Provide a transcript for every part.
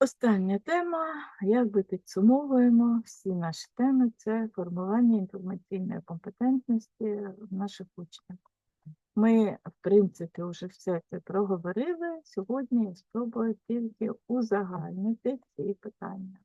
Остання тема, як би підсумовуємо всі наші теми, це формування інформаційної компетентності наших учнів. Ми, в принципі, вже все це проговорили. Сьогодні я спробую тільки узагальнити ці питання.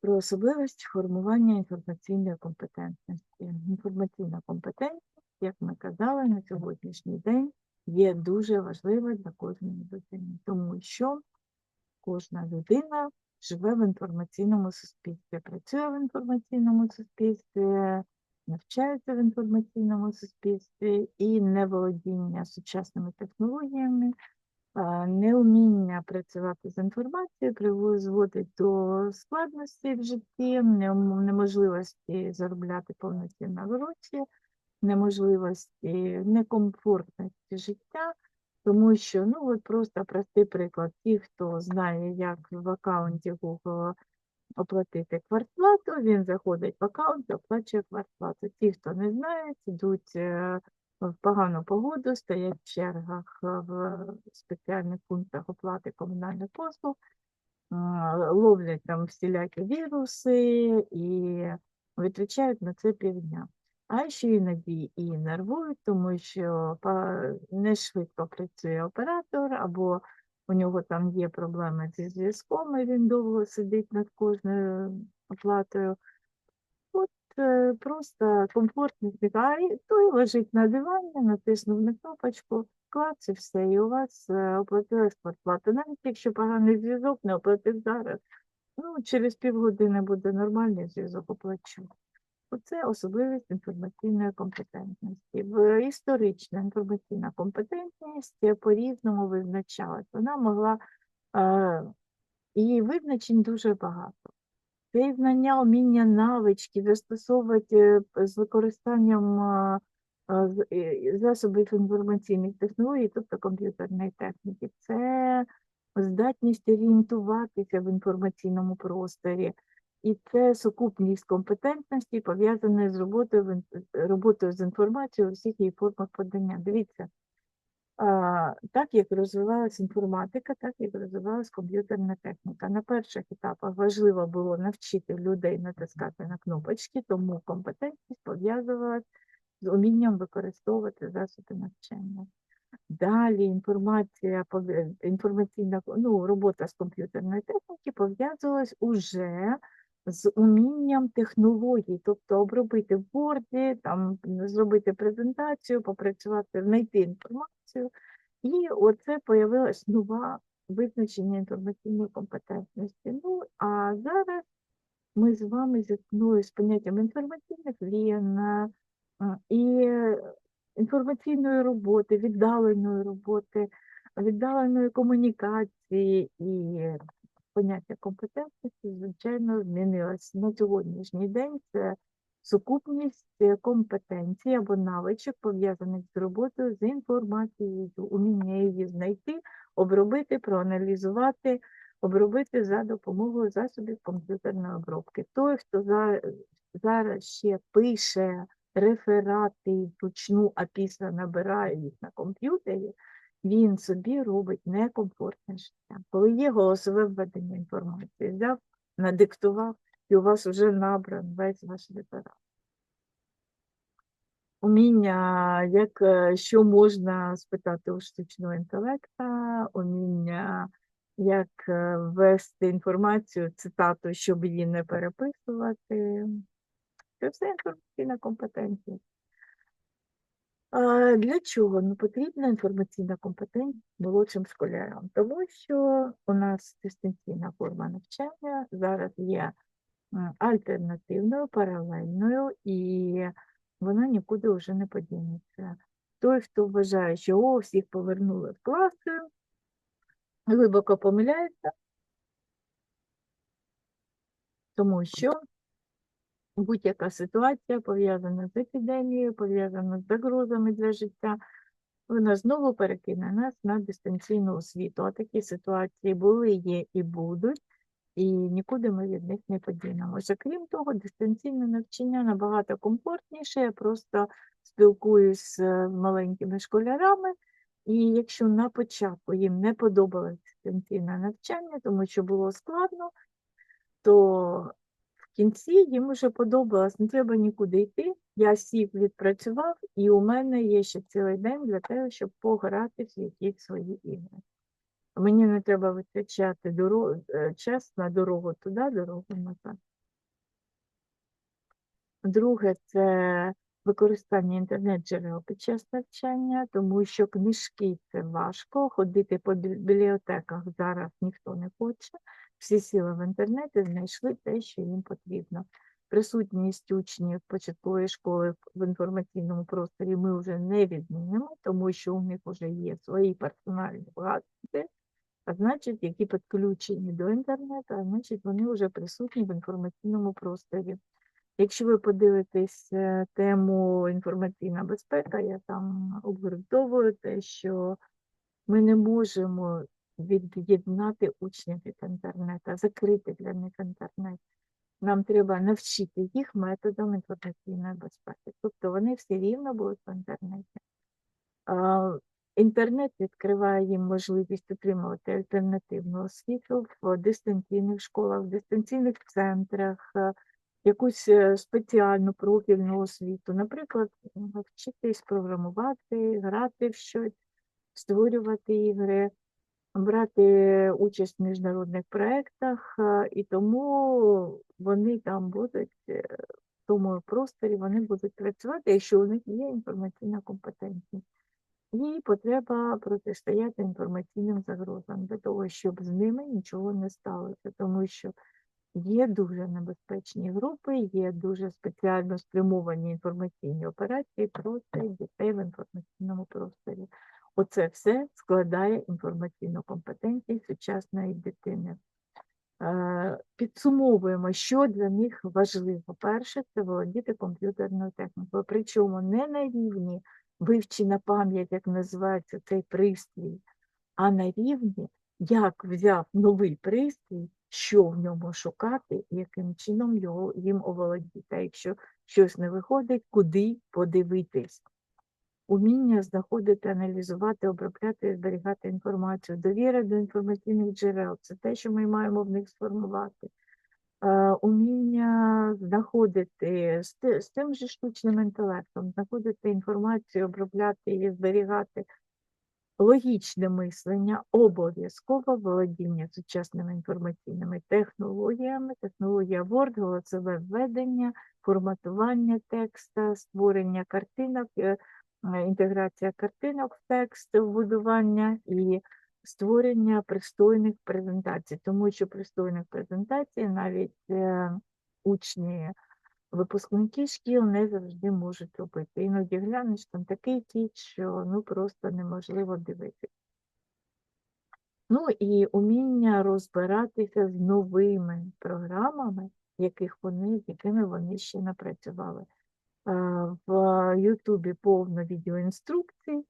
Про особливість формування інформаційної компетентності. Інформаційна компетентність, як ми казали, на сьогоднішній день є дуже важлива для кожної людини, тому що кожна людина живе в інформаційному суспільстві, працює в інформаційному суспільстві, навчається в інформаційному суспільстві і неволодіння сучасними технологіями, неуміння працювати з інформацією призводить до складностей в житті, нем- неможливості заробляти повноцінно гроші, неможливості, некомфортності життя, тому що, ну от просто простий приклад, ті, хто знає, як в аккаунті Google оплатити квартплату, він заходить в аккаунт оплачує квартплату. Ті, хто не знає, ідуть е, в погану погоду, стоять в чергах е, в спеціальних пунктах оплати комунальних послуг, ловлять там всілякі віруси і витрачають на це півдня. А ще іноді і нервують, тому що не швидко працює оператор, або у нього там є проблеми зі зв'язком, і він довго сидить над кожною оплатою. От е, просто комфортний зникає, той лежить на дивані, натиснув на кнопочку, клац і все, і у вас е, оплатилась квартплата. Навіть якщо поганий зв'язок, не оплатив зараз, ну, через півгодини буде нормальний зв'язок, оплачу. Оце особливість інформаційної компетентності. Історична інформаційна компетентність е, по-різному визначалась. Вона могла, е, її визначень дуже багато. Це і знання, уміння, навички, застосовувати е, з використанням е, е, е, засобів інформаційних технологій, тобто комп'ютерної техніки. Це здатність орієнтуватися в інформаційному просторі. І це сукупність компетентності, пов'язаної з роботою, роботою з інформацією у всіх її формах подання. Дивіться, а, так як розвивалась інформатика, так як розвивалась комп'ютерна техніка. На перших етапах важливо було навчити людей натискати на кнопочки, тому компетентність пов'язувалась з умінням використовувати засоби навчання. Далі інформація, інформаційна ну, робота з комп'ютерної техніки пов'язувалась уже з умінням технологій, тобто обробити в Word, там, зробити презентацію, попрацювати, знайти інформацію. І оце появилась нова визначення інформаційної компетентності. Ну, а зараз ми з вами зіткнулися з поняттям інформаційних війн е, і інформаційної роботи, віддаленої роботи, віддаленої комунікації і поняття компетентності, звичайно, змінилось на сьогоднішній день. Це сукупність е, компетенцій або навичок, пов'язаних з роботою з інформацією, уміння її знайти, обробити, проаналізувати, обробити за допомогою засобів комп'ютерної обробки. Той, хто зараз ще пише реферати вручну, а після набирає їх на комп'ютері, він собі робить некомфортне життя. Коли є голосове введення інформації, взяв, надиктував, і у вас вже набран весь ваш реферат. Уміння, як, е, що можна спитати у штучного інтелекта, уміння, як е, ввести інформацію, цитату, щоб її не переписувати. Це все інформаційна компетентність. Для чого? Ну, потрібна інформаційна компетентність молодшим школярам, тому що у нас дистанційна форма навчання зараз є альтернативною, паралельною, і вона нікуди вже не подінеться. Той, хто вважає, що о, всіх повернули в класи, глибоко помиляється, тому що будь-яка ситуація пов'язана з епідемією, пов'язана з загрозами для життя, вона знову перекине нас на дистанційну освіту. А такі ситуації були, є і будуть, і нікуди ми від них не подінемося. Крім того, дистанційне навчання набагато комфортніше. Я просто спілкуюсь з маленькими школярами, і якщо на початку їм не подобалась дистанційне навчання, тому що було складно, то кінці їм вже подобалось, не треба нікуди йти. Я сів, відпрацював, і у мене є ще цілий день для того, щоб пограти в якісь свої ігри. Мені не треба витрачати доро- е, час на дорогу туди, дорогу назад. Друге це використання інтернет-джерел під час навчання, тому що книжки це важко, ходити по бібліотеках зараз ніхто не хоче. Всі сіли в інтернет і знайшли те, що їм потрібно. Присутність учнів початкової школи в- інформаційному просторі ми вже не відмінимо, тому що у них вже є свої персональні гаджети, а значить, які підключені до інтернету, а значить, вони вже присутні в інформаційному просторі. Якщо ви подивитесь тему інформаційна безпека, я там обґрунтовую те, що ми не можемо від'єднати учнів від інтернету, закрити для них інтернет. Нам треба навчити їх методам інформаційної безпеки. Тобто вони всі рівно будуть в інтернеті. Інтернет відкриває їм можливість отримувати альтернативну освіту в дистанційних школах, в дистанційних центрах, е, якусь е, спеціальну профільну освіту. Наприклад, навчитись програмувати, грати в щось, створювати ігри, брати участь в міжнародних проєктах, е, і тому вони там будуть е, в тому просторі, вони будуть працювати, якщо у них є інформаційна компетентність. І потреба протистояти інформаційним загрозам для того, щоб з ними нічого не сталося, тому що є дуже небезпечні групи, є дуже спеціально спрямовані інформаційні операції проти дітей в інформаційному просторі. Оце все складає інформаційну компетентність сучасної дитини. Е, Підсумовуємо, що для них важливо. Перше, це володіти комп'ютерною технікою, причому не на рівні вивчи на пам'ять, як називається цей пристрій, а на рівні, як взяв новий пристрій, що в ньому шукати, і яким чином його їм оволодіти. А якщо щось не виходить, куди подивитись. Уміння знаходити, аналізувати, обробляти і зберігати інформацію, довіра до інформаційних джерел це те, що ми маємо в них сформувати. Е, Уміння знаходити з, тим же штучним інтелектом, знаходити інформацію, обробляти і зберігати логічне мислення, обов'язково володіння сучасними інформаційними технологіями, технологія Word, голосове введення, форматування текста, створення картинок, е, інтеграція картинок в текст, вбудування і створення пристойних презентацій, тому що пристойних презентацій навіть е, учні, випускники шкіл не завжди можуть робити. Іноді глянеш там такий кіт, що ну просто неможливо дивитися. Ну і уміння розбиратися з новими програмами, яких вони, з якими вони ще не працювали. Е, В Ютубі повно відеоінструкцій,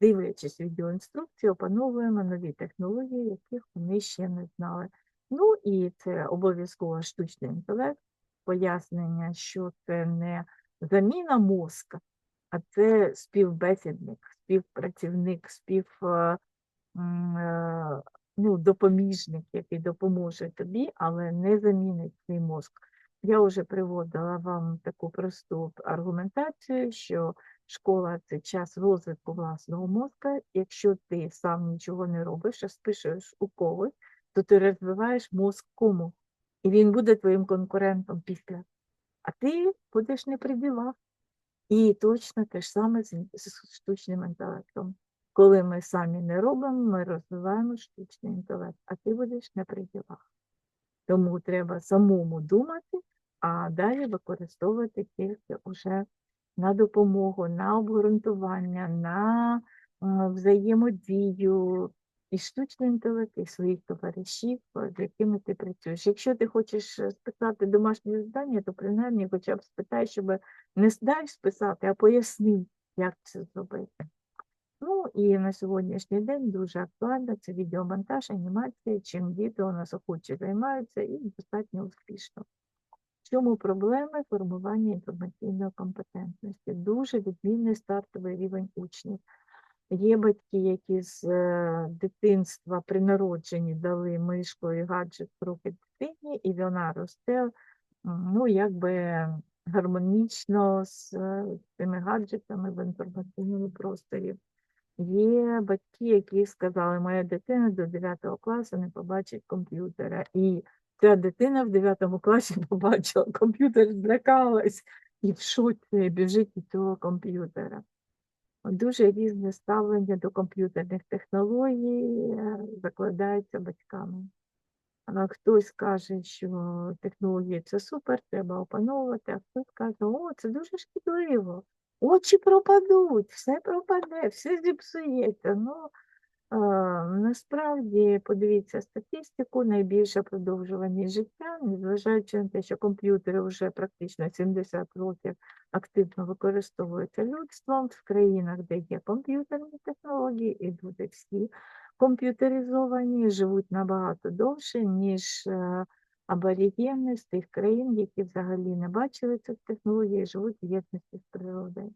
дивлячись відеоінструкції, опановуємо нові технології, яких вони ще не знали. Ну і це обов'язково штучний інтелект, пояснення, що це не заміна мозка, а це співбесідник, співпрацівник, спів, е, е, ну, допоміжник, який допоможе тобі, але не замінить твій мозк. Я вже приводила вам таку просту аргументацію, що школа це час розвитку власного мозка. Якщо ти сам нічого не робиш, а спишеш у когось, то ти розвиваєш мозк кому, і він буде твоїм конкурентом після. А ти будеш не при ділах. І точно те ж саме з, штучним інтелектом. Коли ми самі не робимо, ми розвиваємо штучний інтелект, а ти будеш не при ділах. Тому треба самому думати, а далі використовувати тільки вже на допомогу, на обґрунтування, на взаємодію і штучний інтелект, і своїх товаришів, з якими ти працюєш. Якщо ти хочеш списати домашнє завдання, то принаймні хоча б спитай, щоб не дай списати, а поясни, як це зробити. Ну і на сьогоднішній день дуже актуально це відеомонтаж, анімація, чим діти у нас охоче займаються і достатньо успішно. Чому проблеми формування інформаційної компетентності? Дуже відмінний стартовий рівень учнів. Є батьки, які з е, дитинства при народженні дали мишку і гаджет в руки дитині, і вона росте, ну, якби гармонічно з е, цими гаджетами в інформаційному просторі. Є батьки, які сказали, моя дитина до 9 класу не побачить комп'ютера. І ця дитина в 9 класі побачила комп'ютер, злякалась і в шоці біжить від цього комп'ютера. Дуже різне ставлення до комп'ютерних технологій е, закладається батьками. Хтось каже, що технології це супер, треба опановувати, а хтось каже, о, це дуже шкідливо, очі пропадуть, все пропаде, все зіпсується. Ну, е, насправді, подивіться статистику, найбільша продовжуваність життя, незважаючи на те, що комп'ютери вже практично 70 років активно використовуються людством в країнах, де є комп'ютерні технології, і люди всі комп'ютеризовані, живуть набагато довше, ніж е, аборігени з тих країн, які взагалі не бачили цих технологій, і живуть в єдності з природою.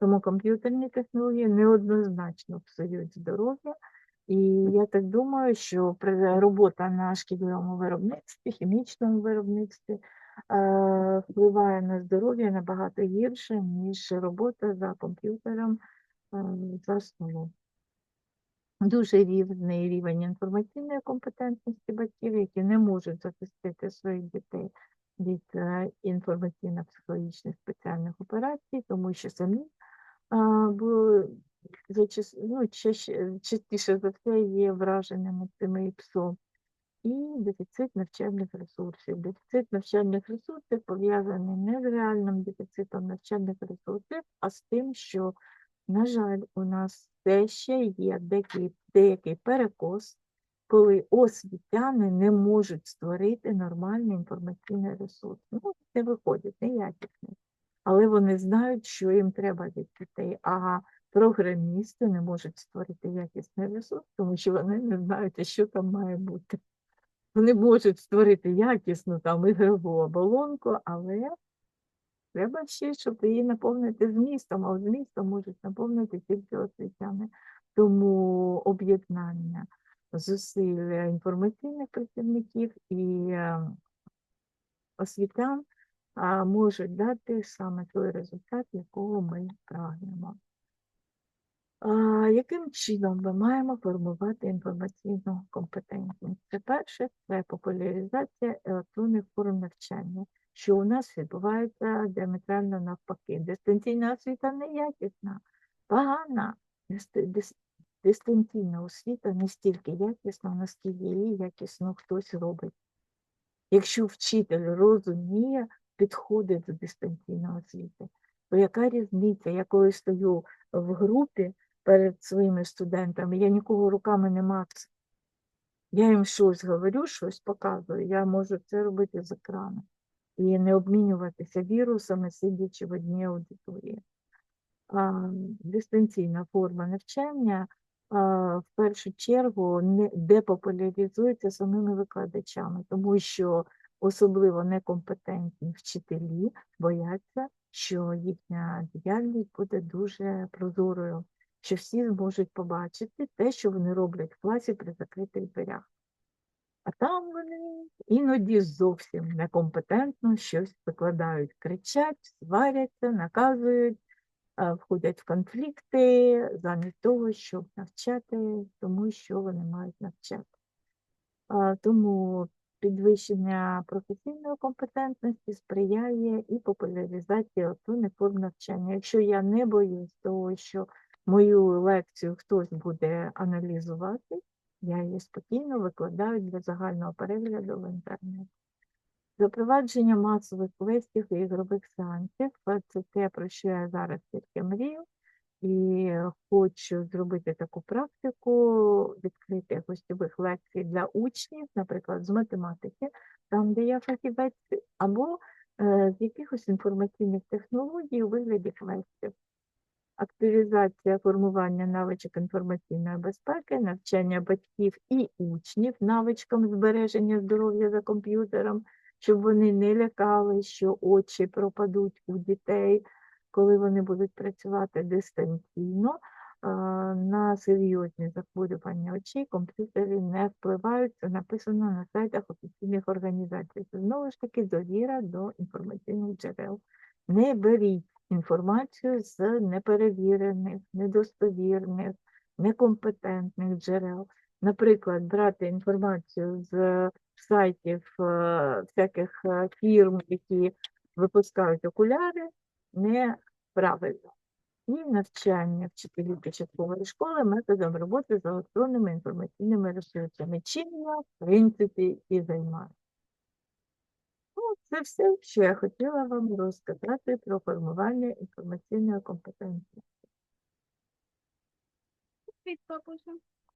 Тому комп'ютерні технології неоднозначно псують здоров'я. І я так думаю, що робота на шкідливому виробництві, хімічному виробництві е, впливає на здоров'я набагато гірше, ніж робота за комп'ютером е, за столом. Дуже рівний рівень інформаційної компетентності батьків, які не можуть захистити своїх дітей від е, інформаційно-психологічних спеціальних операцій, тому що самі ну, частіше за все є враженими цими псом. І дефіцит навчальних ресурсів. Дефіцит навчальних ресурсів пов'язаний не з реальним дефіцитом навчальних ресурсів, а з тим, що, на жаль, у нас все ще є деякий, деякий перекос, коли освітяни не можуть створити нормальний інформаційний ресурс. Ну, це виходить неякісний. Але вони знають, що їм треба від дітей. А програмісти не можуть створити якісний ресурс, тому що вони не знають, що там має бути. Вони можуть створити якісну там ігрову оболонку, але треба ще, щоб її наповнити змістом, а змістом можуть наповнити тільки освітяни. Тому об'єднання зусиль інформаційних працівників і е, освітян можуть дати саме той результат, якого ми прагнемо. Яким чином ми маємо формувати інформаційну компетентність? Це перше, це популяризація електронних форм навчання, що у нас відбувається діаметрально навпаки. Дистанційна освіта неякісна, погана. Дис- дис- Дистанційна освіта не стільки якісна, наскільки її якісно хтось робить. Якщо вчитель розуміє підходи до дистанційної освіти, то яка різниця? Я коли стою в групі перед своїми студентами, я нікого руками не мацаю. Я їм щось говорю, щось показую. Я можу це робити з екрану і не обмінюватися вірусами, сидячи в одній аудиторії. Дистанційна форма навчання в першу чергу не депопуляризується самими викладачами, тому що особливо некомпетентні вчителі бояться, що їхня діяльність буде дуже прозорою, що всі зможуть побачити те, що вони роблять в класі при закритих дверях. А там вони іноді зовсім некомпетентно щось викладають, кричать, сваряться, наказують, входять в конфлікти замість того, щоб навчати тому, що вони мають навчати. Тому підвищення професійної компетентності сприяє і популяризації електронних форм навчання. Якщо я не боюсь того, що мою лекцію хтось буде аналізувати, я її спокійно викладаю для загального перегляду в інтернеті. Запровадження масових квестів і ігрових сеансів це те, про що я зараз тільки мрію. І хочу зробити таку практику, відкрити гостьових лекцій для учнів, наприклад, з математики, там, де я фахівець, або е, з якихось інформаційних технологій у вигляді квестів. Активізація формування навичок інформаційної безпеки, навчання батьків і учнів навичкам збереження здоров'я за комп'ютером, щоб вони не лякали, що очі пропадуть у дітей, коли вони будуть працювати дистанційно. на серйозні захворювання очей комп'ютери не впливають. Це написано на сайтах офіційних організацій. Це знову ж таки довіра до інформаційних джерел. Не беріть інформацію з неперевірених, недостовірних, некомпетентних джерел. Наприклад, брати інформацію з сайтів е, всяких е, фірм, які випускають окуляри, неправильно. І навчання вчителів початкової школи методом роботи з електронними інформаційними ресурсами. Чим я, в принципі, і займаюся. Ну, це все, що я хотіла вам розказати про формування інформаційної компетенції. Від бабуся.